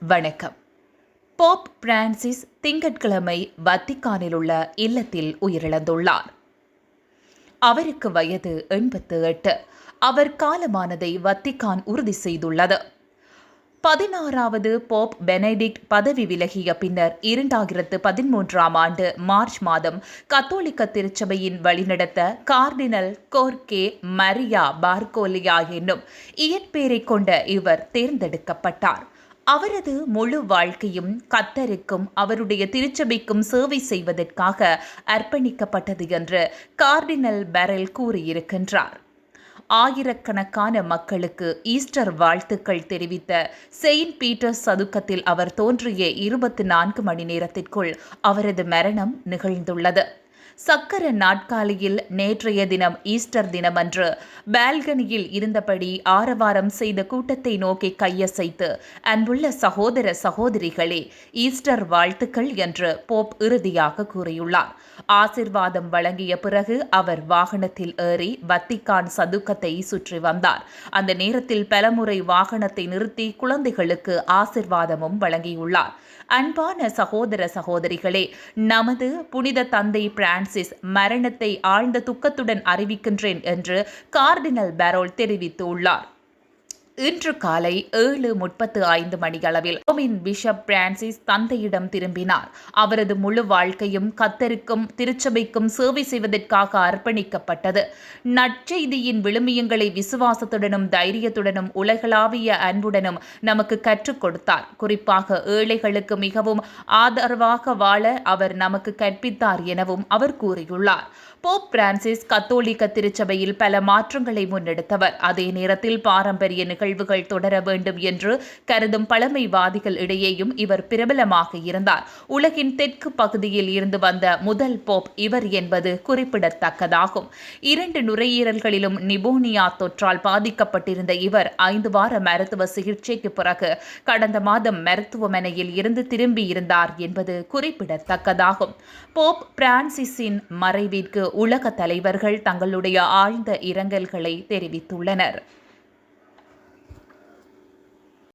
வணக்கம். Pope Francis திங்கட்கிழமை வத்திக்கானில் உள்ள இல்லத்தில் உயிரிழந்துள்ளார். அவருக்கு வயது எண்பத்து எட்டு அவர் காலமானதை வத்திக்கான் உறுதி செய்துள்ளது. பதினாறாவது போப் பெனடிக்ட் பதவி விலகிய பின்னர் இரண்டாயிரத்து பதிமூன்றாம் ஆண்டு மார்ச் மாதம் கத்தோலிக்க திருச்சபையின் வழிநடத்த கார்டினல் கோர்கே மரியா பார்கோலியா என்னும் இயற்பெயரை கொண்ட இவர் தேர்ந்தெடுக்கப்பட்டார். அவரது முழு வாழ்க்கையும் கத்தருக்கும் அவருடைய திருச்சபைக்கும் சேவை செய்வதற்காக அர்ப்பணிக்கப்பட்டது என்று கார்டினல் பெரல் கூறியிருக்கின்றார். ஆயிரக்கணக்கான மக்களுக்கு ஈஸ்டர் வாழ்த்துக்கள் தெரிவித்த செயின்ட் பீட்டர்ஸ் சதுக்கத்தில் அவர் தோன்றிய இருபத்தி நான்கு மணி நேரத்திற்குள் அவரது மரணம் நிகழ்ந்துள்ளது. சக்கர நாட்காலியில் நேற்றைய தினம் ஈஸ்டர் தினமன்று பால்கனியில் இருந்தபடி ஆரவாரம் செய்த கூட்டத்தை நோக்கி கையசைத்து அன்புள்ள சகோதர சகோதரிகளே ஈஸ்டர் வாழ்த்துக்கள் என்று போப் இறுதியாக கூறியுள்ளார். ஆசிர்வாதம் வழங்கிய பிறகு அவர் வாகனத்தில் ஏறி வத்திக்கான் சதுக்கத்தை சுற்றி வந்தார். அந்த நேரத்தில் பலமுறை வாகனத்தை நிறுத்தி குழந்தைகளுக்கு ஆசிர்வாதமும் வழங்கியுள்ளார். அன்பான சகோதர சகோதரிகளே நமது புனித தந்தை பிரான் பிரான்சிஸ் மரணத்தை ஆழ்ந்த துக்கத்துடன் அறிவிக்கின்றேன் என்று கார்டினல் பெரோல் தெரிவித்துள்ளார். இன்று காலை ஏழு முப்பத்து ஐந்து மணியளவில் ரோமின் பிஷப் பிரான்சிஸ் தந்தையிடம் திரும்பினார். அவரது முழு வாழ்க்கையும் கத்தருக்கும் திருச்சபைக்கும் சேவை செய்வதற்காக அர்ப்பணிக்கப்பட்டது. நற்செய்தியின் விழுமியங்களை விசுவாசத்துடனும் தைரியத்துடனும் உலகளாவிய அன்புடனும் நமக்கு கற்றுக் கொடுத்தார். குறிப்பாக ஏழைகளுக்கு மிகவும் ஆதரவாக வாழ அவர் நமக்கு கற்பித்தார் எனவும் அவர் கூறியுள்ளார். போப் பிரான்சிஸ் கத்தோலிக்க திருச்சபையில் பல மாற்றங்களை முன்னெடுத்தவர். அதே நேரத்தில் பாரம்பரிய நிகழ்வுகள் தொடர வேண்டும் என்று கருதும் பழமைவாதிகள் இடையேயும் இவர் பிரபலமாக இருந்தார். உலகின் தெற்கு பகுதியில் இருந்து வந்த முதல் போப் இவர் என்பது குறிப்பிடத்தக்கதாகும். இரண்டு நுரையீரல்களிலும் நிபோனியா தொற்றால் பாதிக்கப்பட்டிருந்த இவர் ஐந்து வார மருத்துவ சிகிச்சைக்கு பிறகு கடந்த மாதம் மருத்துவமனையில் இருந்து திரும்பியிருந்தார் என்பது குறிப்பிடத்தக்கதாகும். போப் பிரான்சிஸின் மறைவிற்கு உலக தலைவர்கள் தங்களுடைய ஆழ்ந்த இரங்கல்களை தெரிவித்துள்ளனர்.